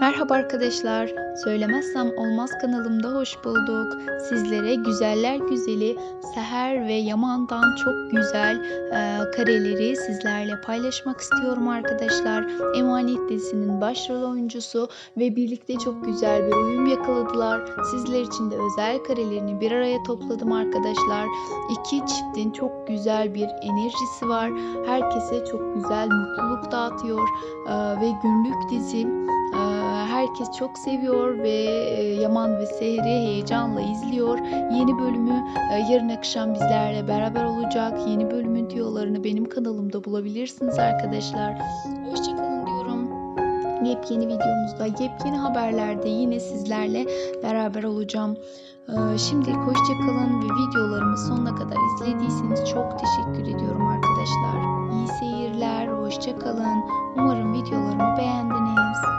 Merhaba arkadaşlar. Söylemezsem olmaz kanalımda hoş bulduk. Sizlere güzeller güzeli Seher ve Yaman'dan çok güzel e, kareleri sizlerle paylaşmak istiyorum arkadaşlar. Emanet dizisinin başrol oyuncusu ve birlikte çok güzel bir uyum yakaladılar. Sizler için de özel karelerini bir araya topladım arkadaşlar. İki çiftin çok güzel bir enerjisi var. Herkese çok güzel mutluluk dağıtıyor e, ve günlük dizi Herkes çok seviyor ve e, Yaman ve Seher'i heyecanla izliyor. Yeni bölümü e, yarın akşam bizlerle beraber olacak. Yeni bölümün tüyolarını benim kanalımda bulabilirsiniz arkadaşlar. Hoşçakalın diyorum. Yepyeni videomuzda, yepyeni haberlerde yine sizlerle beraber olacağım. Ee, Şimdilik hoşçakalın ve videolarımı sonuna kadar izlediyseniz çok teşekkür ediyorum arkadaşlar. İyi seyirler, hoşçakalın. Umarım videolarımı beğendiniz.